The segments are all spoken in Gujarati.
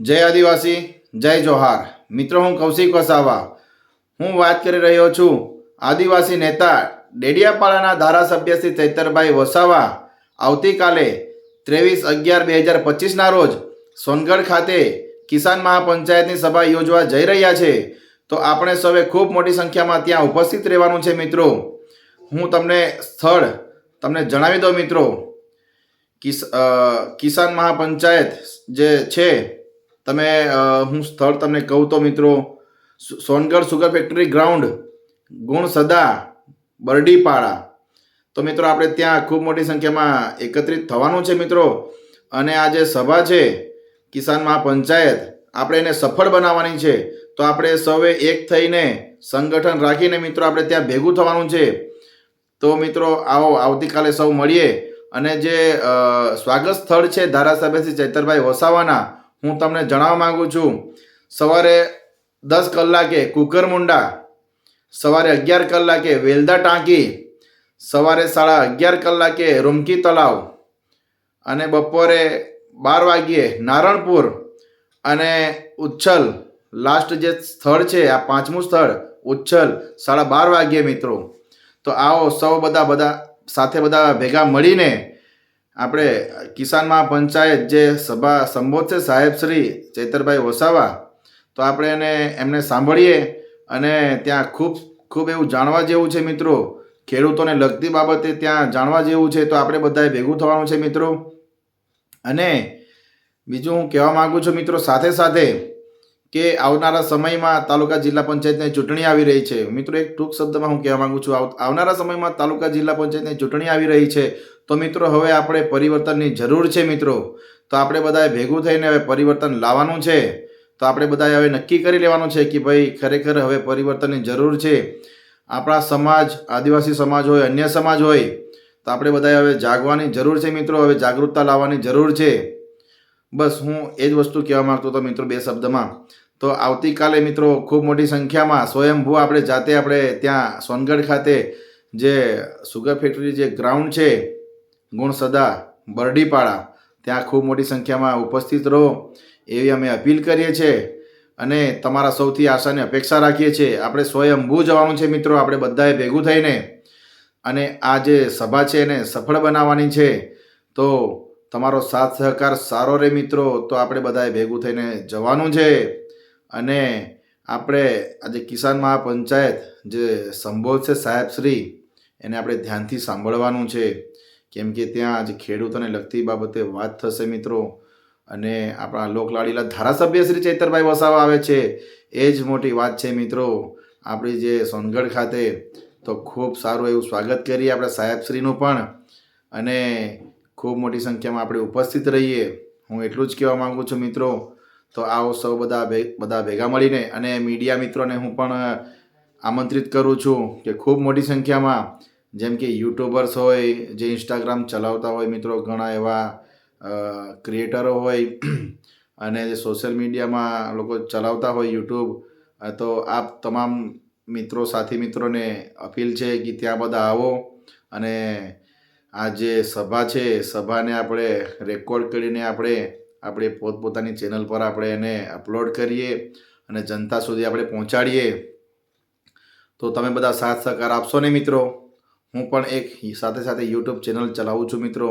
જય આદિવાસી, જય જોહાર. મિત્રો, હું કૌશિક વસાવા. હું વાત કરી રહ્યો છું આદિવાસી નેતા ડેડિયાપાડાના ધારાસભ્ય શ્રી ચૈતરભાઈ વસાવા. આવતીકાલે ત્રેવીસ અગિયાર બે હજાર પચીસના રોજ સોનગઢ ખાતે કિસાન મહાપંચાયતની સભા યોજવા જઈ રહ્યા છે. તો આપણે સૌએ ખૂબ મોટી સંખ્યામાં ત્યાં ઉપસ્થિત રહેવાનું છે, મિત્રો. હું તમને સ્થળ તમને જણાવી દઉં, મિત્રો. કિસાન મહાપંચાયત જે છે તમે હું સ્થળ તમને કહું તો મિત્રો સોનગઢ સુગર ફેક્ટરી ગ્રાઉન્ડ, ગુણ સદા, બરડીપાડા. તો મિત્રો, આપણે ત્યાં ખૂબ મોટી સંખ્યામાં એકત્રિત થવાનું છે મિત્રો. અને આ જે સભા છે, કિસાન મહાપંચાયત, આપણે એને સફળ બનાવવાની છે. તો આપણે સૌએ એક થઈને સંગઠન રાખીને મિત્રો, આપણે ત્યાં ભેગું થવાનું છે. તો મિત્રો, આવો આવતીકાલે સૌ મળીએ. અને જે સ્વાગત સ્થળ છે ધારાસભ્યશ્રી ચૈતરભાઈ વસાવાના હું તમને જણાવવા માંગુ છું, સવારે દસ કલાકે કુકરમુંડા સવારે અગિયાર કલાકે વેલદા ટાંકી, સવારે સાડા અગિયાર કલાકે રૂમકી તલાવ અને બપોરે બાર વાગ્યે નારણપુર અને ઉચ્છલ. લાસ્ટ જે સ્થળ છે, આ પાંચમું સ્થળ, ઉચ્છલ, સાડા બાર વાગ્યે મિત્રો. તો આવો સૌ બધા બધા સાથે બધા ભેગા મળીને આપણે કિસાન મહાપંચાયત જે સભા સંબોધશે સાહેબ શ્રી ચૈતરભાઈ વસાવા, તો આપણે એને એમને સાંભળીએ અને ત્યાં ખૂબ ખૂબ એવું જાણવા જેવું છે મિત્રો. ખેડૂતોને લગતી બાબતે ત્યાં જાણવા જેવું છે, તો આપણે બધાએ ભેગું થવાનું છે મિત્રો. અને બીજું હું કહેવા માગું છું મિત્રો, સાથે સાથે કે આવનારા સમયમાં તાલુકા જિલ્લા પંચાયતની ચૂંટણી આવી રહી છે. મિત્રો, એક ટૂંક શબ્દમાં હું કહેવા માંગુ છું, આવ- આવનારા સમયમાં તાલુકા જિલ્લા પંચાયતની ચૂંટણી આવી રહી છે. તો મિત્રો, હવે આપણે પરિવર્તનની જરૂર છે મિત્રો. તો આપણે બધાએ ભેગું થઈને હવે પરિવર્તન લાવવાનું છે. તો આપણે બધાએ હવે નક્કી કરી લેવાનું છે કે ભાઈ, ખરેખર હવે પરિવર્તનની જરૂર છે. આપણા સમાજ, આદિવાસી સમાજ હોય, અન્ય સમાજ હોય, તો આપણે બધાએ હવે જાગવાની જરૂર છે મિત્રો. હવે જાગૃતતા લાવવાની જરૂર છે. બસ હું એ જ વસ્તુ કહેવા માંગતો હતો મિત્રો બે શબ્દમાં. તો આવતીકાલે મિત્રો ખૂબ મોટી સંખ્યામાં સ્વયંભૂ આપણે જાતે આપણે ત્યાં સોનગઢ ખાતે જે સુગર ફેક્ટરી જે ગ્રાઉન્ડ છે ગુણસદા બરડીપાડા, ત્યાં ખૂબ મોટી સંખ્યામાં ઉપસ્થિત રહો એવી અમે અપીલ કરીએ છીએ અને તમારા સૌથી આશાની અપેક્ષા રાખીએ છીએ. આપણે સ્વયંભૂ જવાનું છે મિત્રો, આપણે બધાએ ભેગું થઈને અને આ જે સભા છે એને સફળ બનાવવાની છે, તો તમારો સાથ સહકાર સારો રહે મિત્રો, તો આપણે બધાએ ભેગું થઈને જવાનું છે. અને આપણે આજે કિસાન મહાપંચાયત જે સંબોધશે સાહેબશ્રી એને આપણે ધ્યાનથી સાંભળવાનું છે. કેમ કે ત્યાં આજે ખેડૂતોને લગતી બાબતે વાત થશે મિત્રો. અને આપણા લોકલાડીલા ધારાસભ્ય શ્રી ચૈતરભાઈ વસાવા આવે છે. એ જ મોટી વાત છે મિત્રો. આપણી જે સોનગઢ ખાતે તો ખૂબ સારું એવું સ્વાગત કરીએ આપણે સાહેબશ્રીનું પણ. અને ખૂબ મોટી સંખ્યામાં આપણે ઉપસ્થિત રહીએ. હું એટલું જ કહેવા માગું છું મિત્રો. તો આવો સૌ બધા બધા ભેગા મળીને અને મીડિયા મિત્રોને હું પણ આમંત્રિત કરું છું કે ખૂબ મોટી સંખ્યામાં, જેમ કે યુટ્યુબર્સ હોય, જે ઇન્સ્ટાગ્રામ ચલાવતા હોય મિત્રો ઘણા એવા ક્રિએટરો હોય, અને જે સોશિયલ મીડિયામાં લોકો ચલાવતા હોય યુટ્યુબ તો આપ તમામ મિત્રો, સાથી મિત્રોને અપીલ છે કે ત્યાં બધા આવો અને આ જે સભા છે, સભાને આપણે રેકોર્ડ કરીને આપણે આપણે પોતપોતાની ચેનલ પર આપણે એને અપલોડ કરીએ અને જનતા સુધી આપણે પહોંચાડીએ. તો તમે બધા સાથ સહકાર આપશો ને મિત્રો? હું પણ એક સાથે સાથે યુટ્યુબ ચેનલ ચલાવું છું મિત્રો.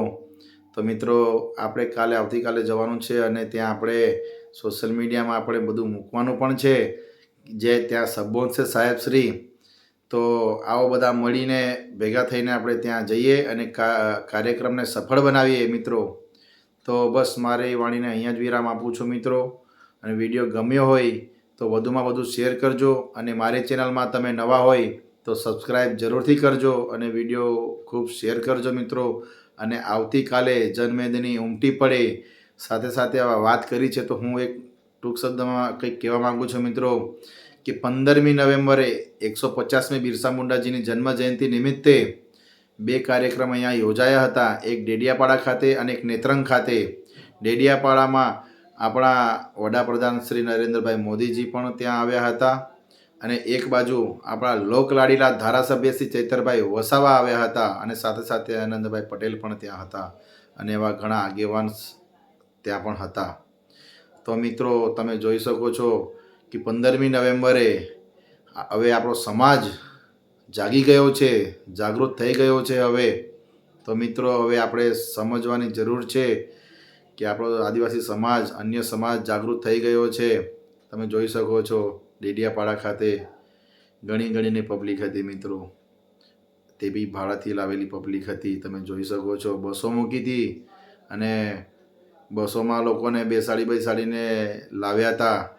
તો મિત્રો, આપણે કાલે આવતીકાલે જવાનું છે અને ત્યાં આપણે સોશિયલ મીડિયામાં આપણે બધું મૂકવાનું પણ છે. જે ત્યાં સંબોધશે સાહેબ શ્રી. તો આવો બધા મળીને ભેગા થઈને આપણે ત્યાં જઈએ અને કાર્યક્રમને સફળ બનાવીએ મિત્રો. તો બસ મારે વાણીને અહીંયા જ વિરામ આપું છું મિત્રો. અને વીડિયો ગમ્યો હોય તો વધુમાં વધુ શેર કરજો અને મારી ચેનલમાં તમે નવા હોય તો સબસ્ક્રાઈબ જરૂરથી કરજો અને વીડિયો ખૂબ શેર કરજો મિત્રો. અને આવતીકાલે જન્મેદની ઉમટી પડે સાથે સાથે આ વાત કરી છે તો હું એક ટૂંક શબ્દમાં કંઈક કહેવા માગું છું મિત્રો કે પંદરમી નવેમ્બરે એકસો પચાસમી બિરસા મુંડાજીની જન્મ જયંતિ નિમિત્તે બે કાર્યક્રમ અહીંયા યોજાયા હતા. એક ડેડિયાપાડા ખાતે અને એક નેત્રંગ ખાતે. ડેડિયાપાડામાં આપણા વડાપ્રધાન શ્રી નરેન્દ્રભાઈ મોદીજી પણ ત્યાં આવ્યા હતા અને એક બાજુ આપણા લોકલાડીલા ધારાસભ્ય શ્રી ચૈતરભાઈ વસાવા આવ્યા હતા અને સાથે સાથે આનંદભાઈ પટેલ પણ ત્યાં હતા અને એવા ઘણા આગેવાન ત્યાં પણ હતા. તો મિત્રો, તમે જોઈ શકો છો કે પંદરમી નવેમ્બરે હવે આપણો સમાજ જાગી ગયો છે, જાગૃત થઈ ગયો છે હવે. તો મિત્રો, હવે આપણે સમજવાની જરૂર છે કે આપણો આદિવાસી સમાજ, અન્ય સમાજ જાગૃત થઈ ગયો છે. તમે જોઈ શકો છો, ડેડિયાપાડા ખાતે ઘણી ઘણીની પબ્લિક હતી મિત્રો. તે બી ભાડાથી લાવેલી પબ્લિક હતી. તમે જોઈ શકો છો, બસો મૂકી હતી અને બસોમાં લોકોને બેસાડી બેસાડીને લાવ્યા હતા.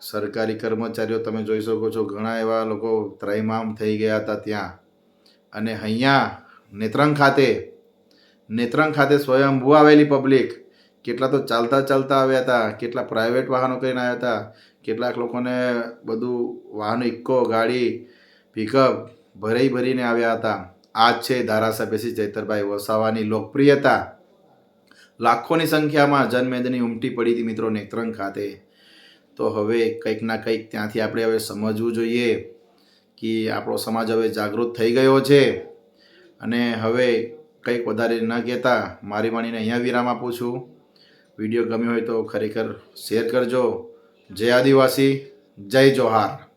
સરકારી કર્મચારીઓ તમે જોઈ શકો છો, ઘણા એવા લોકો ત્રયમામ થઈ ગયા હતા ત્યાં. અને અહીંયા નેત્રંગ ખાતે નેત્રંગ ખાતે સ્વયંભૂ આવેલી પબ્લિક. કેટલા તો ચાલતા ચાલતા આવ્યા હતા, કેટલા પ્રાઇવેટ વાહનો કરીને આવ્યા હતા, કેટલાક લોકોને બધું વાહન ઇક્કો, ગાડી પિકઅપ ભરાઈ ભરીને આવ્યા હતા. આ છે ધારાસભ્ય શ્રી ચૈતરભાઈ વસાવાની લોકપ્રિયતા. લાખોની સંખ્યામાં જનમેદની ઉમટી પડી હતી મિત્રો નેત્રંગ ખાતે. તો હવે કંઈક ના કંઈક ત્યાંથી આપણે હવે સમજવું જોઈએ કે આપણો સમાજ હવે જાગૃત થઈ ગયો છે. અને હવે કંઈક વધારે ન કહેતા મારી વાણીને અહીંયા વિરામ આપું છું. વીડિયો ગમ્યો હોય તો ખરેખર શેર કરજો. જય આદિવાસી, જય જોહાર.